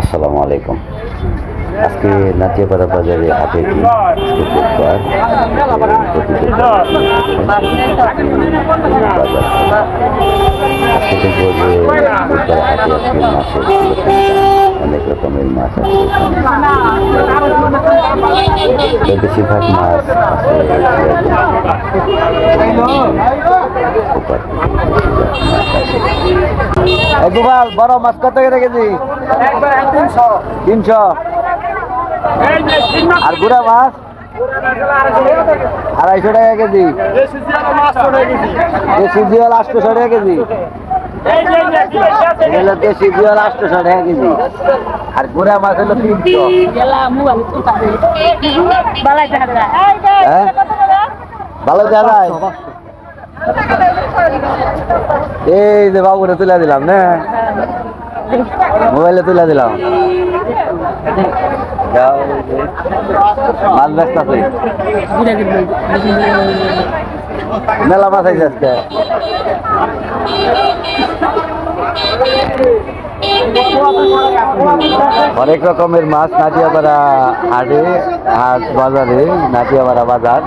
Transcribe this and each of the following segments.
আসসালামু আলাইকুম আজকে নাচিয়াপাড়া বাজারে হাটে কি। অনেক রকমের মাছ আছে বেশিরভাগ মাছ আছে। বড় মাছ কত করে কেজি? তিনশো। আর গুড়া মাছ? আড়াইশো টাকা কেজি। দেশি জিওল আটশোশো টাকা কেজি। এগুলো দেশি কেজি আর গুড়া মাছ হলো হ্যাঁ? ভালো জায়গায় এই যে বাবুরে তুলে দিলাম, না। মোবাইলে তুলে দিলাম। মাছ ব্যস্ত আছে। মেলা মাছ আছে আজকে। অনেক রকমের মাছ, নাটিয়াপাড়া হাটে, হাট বাজারে, নাটিয়াপাড়া বাজার।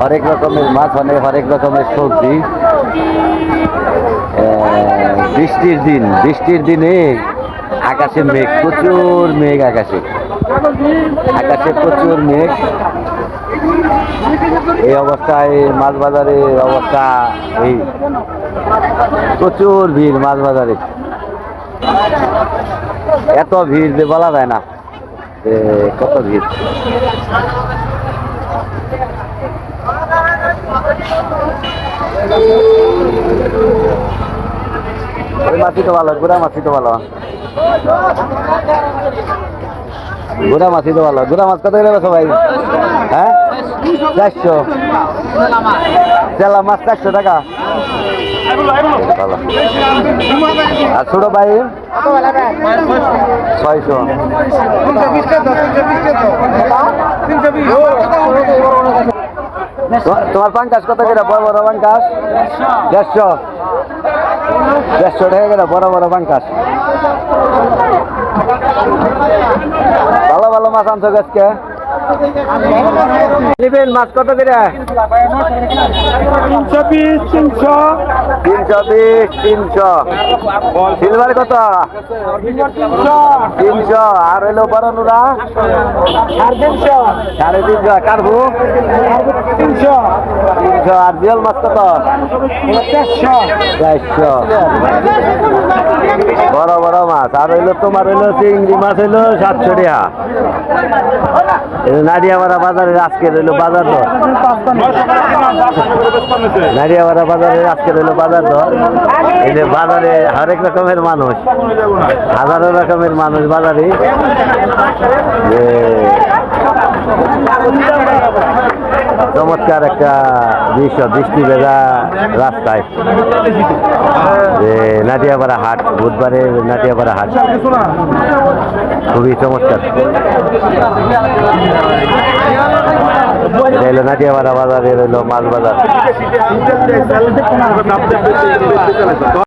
হরেক রকমের মাছ, অনেক, হরেক রকমের সবজি। বৃষ্টির দিন, বৃষ্টির দিনে আকাশে মেঘ, প্রচুর মেঘ আকাশে। আকাশে প্রচুর মেঘ। এই অবস্থায় মাছ বাজারের অবস্থা এই। প্রচুর ভিড় মাছ বাজারে এত ভিড় যে বলা যায় না কত ভিড়। মাছই তো ভালো, গুড়া মাছই তো ভালো। গুড়া মাছি তো ভালো। গুড়া মাছ কত বেছো ভাই? হ্যাঁ? চারশো। চেলা মাছ চারশো টাকা। আর ছোট ভাই? ছয়শো। তোমার পাঙ্কাশ কত করে? বড় বড় পাঙ্কাশ? দেড়শো। দেড়শো টাকা করে বড় বড় পাঙ্কাশ। ভালো ভালো মাছ আনছো গাছকে নিবেন মাছ কত করে? তিনশো বিশ তিনশো। তিনশো বিশ তিনশো। সিলভার কত? তিনশো। আর হইল বড় নুরা? সাড়ে তিনশো। সাড়ে তিনশো। তিনশো। আর জিওল মাছ কত? চারশো। চারশো। বড় বড় মাছ। আর হইল তোমার হইল চিংড়ি মাছ হইল সাতশো টাকা। নাডিয়ামারা বাজারের আজকের হইল বাজার নারিয়াবাড়া বাজারে আজকে রইল বাজার দর এই যে বাজারে হরেক রকমের মানুষ, হাজারো রকমের মানুষ বাজারে। যে চমৎকার একটা দৃশ্য বৃষ্টি ভেজা রাস্তায়। যে নাটিয়াপাড়া হাট বুধবারে নাটিয়াপাড়া হাট। খুবই চমৎকার। এটা হলো নাটিয়াপাড়া বাজারে রইল মাছ বাজার